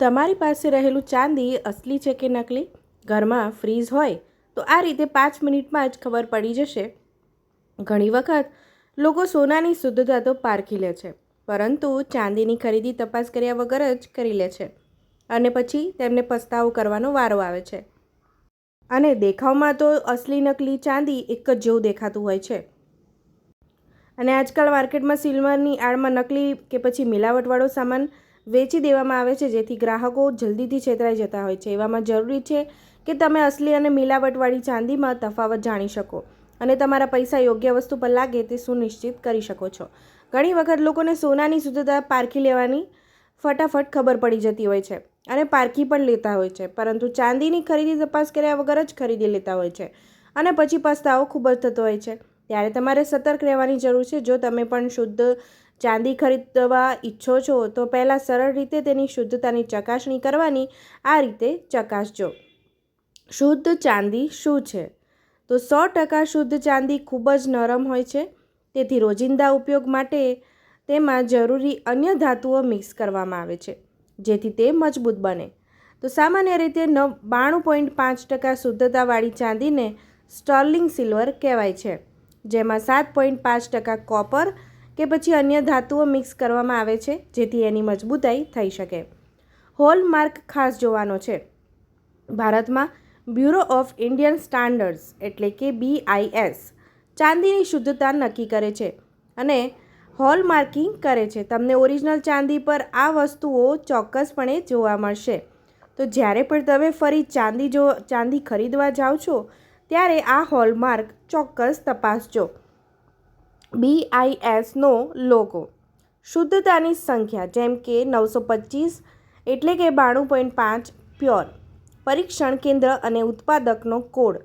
તમારી પાસે રહેલું ચાંદી અસલી છે કે નકલી? ઘરમાં ફ્રીઝ હોય તો આ રીતે પાંચ મિનિટમાં જ ખબર પડી જશે. ઘણી વખત લોકો સોનાની શુદ્ધતા તો પારખી લે છે, પરંતુ ચાંદીની ખરીદી તપાસ કર્યા વગર જ કરી લે છે અને પછી તેમને પસ્તાવો કરવાનો વારો આવે છે. અને દેખાવમાં તો અસલી નકલી ચાંદી એક જ જેવું દેખાતું હોય છે. અને આજકાલ માર્કેટમાં સિલ્વરની આડમાં નકલી કે પછી મિલાવટવાળો સામાન વેચી દેવામાં આવે છે, જેથી ગ્રાહકો જલ્દીથી છેતરાઈ જતા હોય છે. એવામાં જરૂરી છે કે તમે અસલી અને મિલાવટવાળી ચાંદીમાં તફાવત જાણી શકો અને તમારા પૈસા યોગ્ય વસ્તુ પર લાગે તે સુનિશ્ચિત કરી શકો છો. ઘણી વખત લોકોને સોનાની શુદ્ધતા પારખી લેવાની ફટાફટ ખબર પડી જતી હોય છે અને પારખી પણ લેતા હોય છે, પરંતુ ચાંદીની ખરીદી તપાસ કર્યા વગર જ ખરીદી લેતા હોય છે અને પછી પસ્તાવો ખૂબ જ થતો હોય છે. ત્યારે તમારે સતર્ક રહેવાની જરૂર છે. જો તમે પણ શુદ્ધ ચાંદી ખરીદવા ઈચ્છો છો, તો પહેલાં સરળ રીતે તેની શુદ્ધતાની ચકાસણી કરવાની આ રીતે ચકાસજો. શુદ્ધ ચાંદી શું છે? તો સો ટકા શુદ્ધ ચાંદી ખૂબ જ નરમ હોય છે. તેથી રોજિંદા ઉપયોગ માટે તેમાં જરૂરી અન્ય ધાતુઓ મિક્સ કરવામાં આવે છે, જેથી તે મજબૂત બને. તો સામાન્ય રીતે નવ, બાણું પોઈન્ટ પાંચ ટકા શુદ્ધતાવાળી ચાંદીને સ્ટર્લિંગ સિલ્વર કહેવાય છે, જેમાં સાત પોઈન્ટ પાંચ ટકા કોપર કે પછી અન્ય ધાતુઓ મિક્સ કરવામાં આવે છે, જેથી એની મજબૂતાઈ થઈ શકે. હોલમાર્ક ખાસ જોવાનો છે. ભારતમાં બ્યુરો ઓફ ઇન્ડિયન સ્ટાન્ડર્ડ્સ એટલે કે બીઆઈએસ ચાંદીની શુદ્ધતા નક્કી કરે છે અને હોલમાર્કિંગ કરે છે. તમને ઓરિજિનલ ચાંદી પર આ વસ્તુઓ ચોક્કસપણે જોવા મળશે. તો જ્યારે પણ તમે ફરી ચાંદી જો, ચાંદી ખરીદવા જાઓ છો, ત્યારે આ હોલમાર્ક ચોક્કસ તપાસજો. બીઆઈએસનો લોગો શુદ્ધતાની સંખ્યા, જેમ કે નવસો પચીસ એટલે કે બાણું પોઈન્ટ પાંચ પ્યોર પરીક્ષણ કેન્દ્ર અને ઉત્પાદકનો કોડ.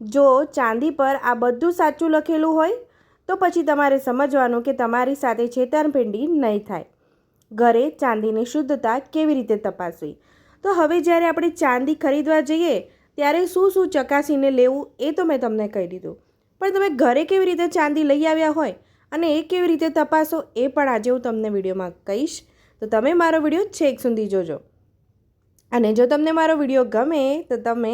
જો ચાંદી પર આ બધું સાચું લખેલું હોય, તો પછી તમારે સમજવાનું કે તમારી સાથે છેતરપિંડી નહીં થાય. ઘરે ચાંદીની શુદ્ધતા કેવી રીતે તપાસવી? તો હવે જ્યારે આપણે ચાંદી ખરીદવા જઈએ, ત્યારે શું શું ચકાસીને લેવું એ તો મેં તમને કહી દીધું. પણ તમે ઘરે કેવી રીતે ચાંદી લઈ આવ્યા હોય અને એ કેવી રીતે તપાસો એ પણ આજે હું તમને વિડીયોમાં કહીશ. તો તમે મારો વીડિયો છેક સુધી જોજો. અને જો તમને મારો વીડિયો ગમે તો તમે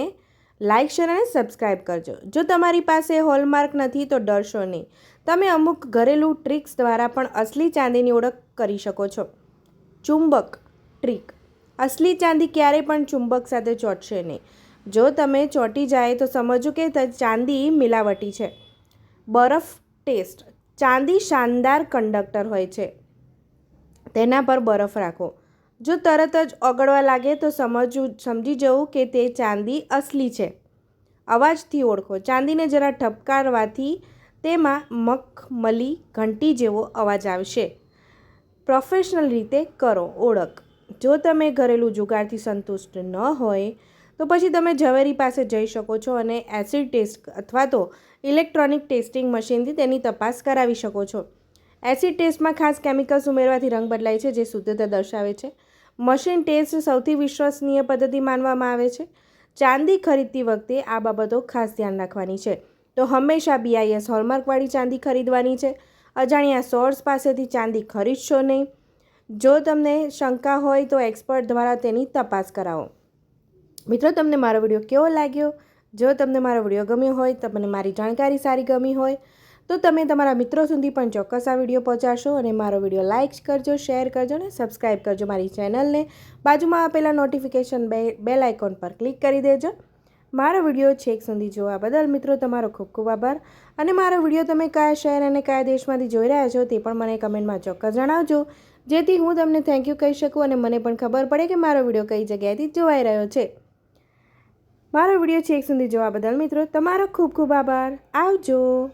લાઇક શેર અને સબસ્ક્રાઈબ કરજો. જો તમારી પાસે હોલમાર્ક નથી તો ડરશો નહીં. તમે અમુક ઘરેલું ટ્રિક્સ દ્વારા પણ અસલી ચાંદીની ઓળખ કરી શકો છો. ચુંબક ટ્રીક. અસલી ચાંદી ક્યારેય પણ ચુંબક સાથે ચોંટશે નહીં. જો તમે ચોંટી જાય તો સમજો કે ચાંદી મિલાવટી છે. બરફ ટેસ્ટ. ચાંદી શાનદાર કંડક્ટર હોય છે. તેના પર બરફ રાખો. જો તરત જ ઓગળવા લાગે તો સમજવું સમજી જવું કે તે ચાંદી અસલી છે. અવાજથી ઓળખો. ચાંદીને જરા ઠપકારવાથી તેમાં મખમલી ઘંટી જેવો અવાજ આવશે. પ્રોફેશનલ રીતે કરો. ઓળખ. જો તમે ઘરેલું જુગારથી સંતુષ્ટ ન હોય તો પછી તમે ઝવેરી પાસે જઈ શકો છો અને એસિડ ટેસ્ટ અથવા તો ઇલેક્ટ્રોનિક ટેસ્ટિંગ મશીનથી તેની તપાસ કરાવી શકો છો. એસિડ ટેસ્ટમાં ખાસ કેમિકલ્સ ઉમેરવાથી રંગ બદલાય છે, જે શુદ્ધતા દર્શાવે છે. મશીન ટેસ્ટ સૌથી વિશ્વસનીય પદ્ધતિ માનવામાં આવે છે. ચાંદી ખરીદતી વખતે આ બાબતો ખાસ ધ્યાન રાખવાની છે. તો હંમેશા બીઆઈએસ હોલમાર્કવાળી ચાંદી ખરીદવાની છે. અજાણ્યા સોર્સ પાસેથી ચાંદી ખરીદશો નહીં. જો તમને શંકા હોય તો એક્સપર્ટ દ્વારા તેની તપાસ કરાવો. મિત્રો, તમને મારો વીડિયો કેવો લાગ્યો? જો તમને મારો વીડિયો ગમ્યો હોય તમને મારી જાણકારી સારી ગમી હોય, તો તમે તમારા મિત્રો સુધી પણ ચોક્કસ આ વીડિયો પહોંચાડશો અને મારો વીડિયો લાઇક કરજો, શેર કરજો અને સબસ્ક્રાઈબ કરજો મારી ચેનલને. બાજુમાં આપેલા નોટિફિકેશન બે, બેલ આઇકોન પર ક્લિક કરી દેજો. મારો વીડિયો છેક સુધી જોવા બદલ મિત્રો, તમારો ખૂબ ખૂબ આભાર. અને મારો વીડિયો તમે કયા શહેર અને કયા દેશમાંથી જોઈ રહ્યા છો, તે પણ મને કમેન્ટમાં ચોક્કસ જણાવજો. જેથી હું તમને થેન્ક યુ કહી શકું અને મને પણ ખબર પડે કે મારો વીડિયો કઈ જગ્યાએથી જોવાઈ રહ્યો છે. મારો વીડિયો છેક સુધી જોવા બદલ મિત્રો તમારો ખૂબ ખૂબ આભાર. આવજો.